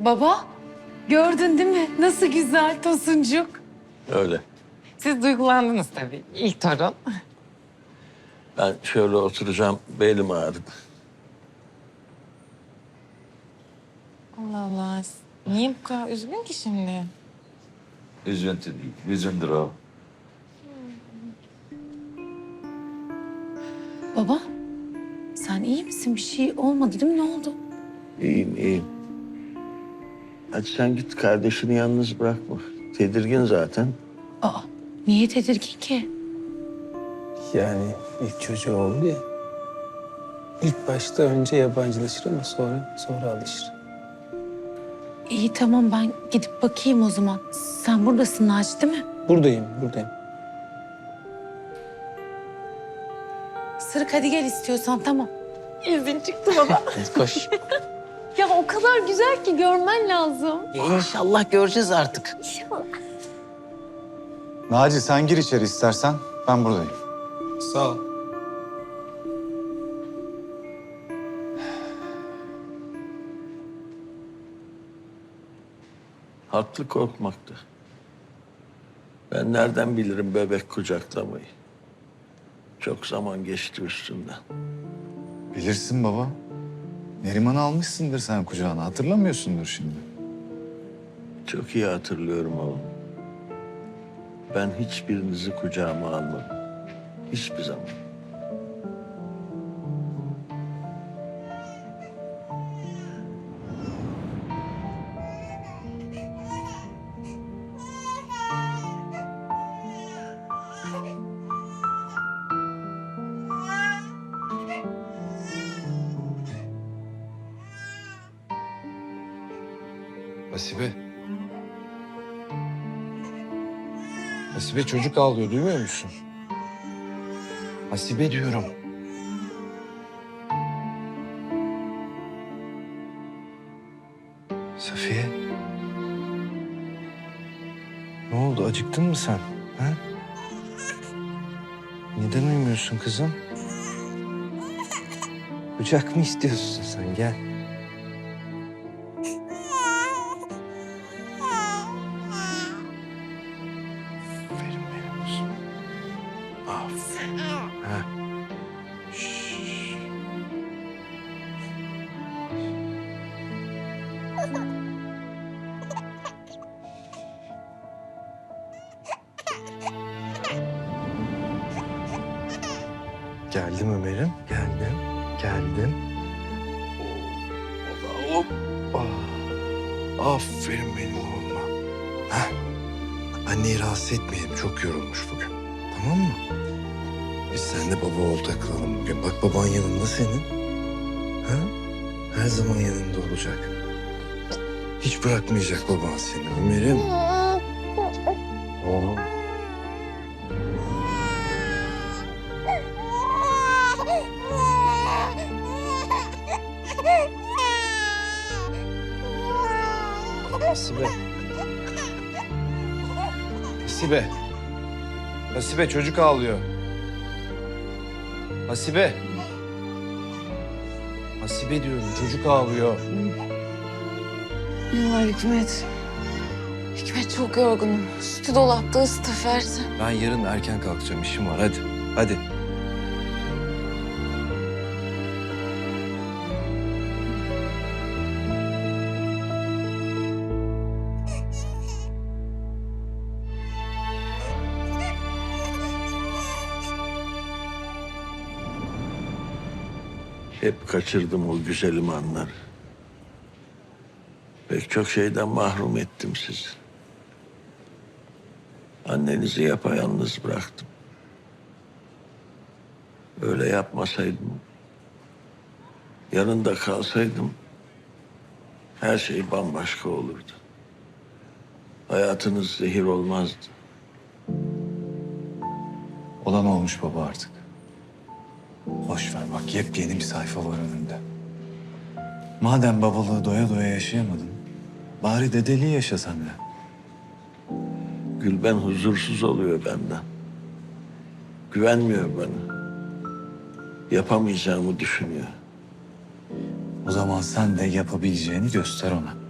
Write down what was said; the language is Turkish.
Baba, gördün değil mi? Nasıl güzel Tosuncuk. Öyle. Siz duygulandınız tabii. İlk torun. Ben şöyle oturacağım, belim ağrıdı. Allah Allah. Niye bu kadar üzgün ki şimdi? Üzüntü değil, hüzündür o. Baba, sen iyi misin? Bir şey olmadı değil mi? Ne oldu? İyiyim, iyiyim. Hadi sen git kardeşini yalnız bırakma. Tedirgin zaten. Aa, niye tedirgin ki? Yani ilk çocuğu oldu ya. İlk başta önce yabancılaşır ama sonra sonra alışır. İyi tamam ben gidip bakayım o zaman. Sen buradasın Naci değil mi? Buradayım, buradayım. Sırık hadi gel istiyorsan tamam. İzin çıktı baba. Koş. Kadar güzel ki görmen lazım. İnşallah göreceğiz artık. Naci sen gir içeri istersen. Ben buradayım. Sağ ol. Haklı korkmakta. Ben nereden bilirim bebek kucaklamayı? Çok zaman geçti üstünden. Bilirsin baba. Neriman'ı almışsındır sen kucağına. Hatırlamıyorsundur şimdi. Çok iyi hatırlıyorum oğlum. Ben hiçbirinizi kucağıma almadım. Hiçbir zaman. Hasibe. Hasibe çocuk ağlıyor duymuyor musun? Hasibe diyorum. Safiye. Ne oldu acıktın mı sen? Ha? Neden uyumuyorsun kızım? Kucak mı istiyorsun sen? Gel. Geldim Ömer'im. Geldim. Geldim. Hoppa. Aferin benim oğluma. Ha. Anneyi rahatsız etmeyelim. Çok yorulmuş bugün. Tamam mı? Biz seninle baba oğul takılalım bugün. Bak baban yanında senin. Ha? Her zaman yanında olacak. Hiç bırakmayacak baban seni Ömer'im. Oğlum. Hasibe. Hasibe. Hasibe çocuk ağlıyor. Hasibe. Hasibe diyorum çocuk ağlıyor. Ne var Hikmet? Hikmet çok yorgunum. Sütü dolapta ısıtıp versen. Ben yarın erken kalkacağım işim var hadi. Hadi. Hep kaçırdım o güzelim anları. Pek çok şeyden mahrum ettim sizi. Annenizi yapayalnız bıraktım. Öyle yapmasaydım, yanında kalsaydım her şey bambaşka olurdu. Hayatınız zehir olmazdı. Olan olmuş baba artık. Boş ver bak yepyeni bir sayfa var önünde. Madem babalığı doya doya yaşayamadın, bari dedeliği yaşa sen de. Gülben huzursuz oluyor benden. Güvenmiyor bana. Yapamayacağımı düşünüyor. O zaman sen de yapabileceğini göster ona.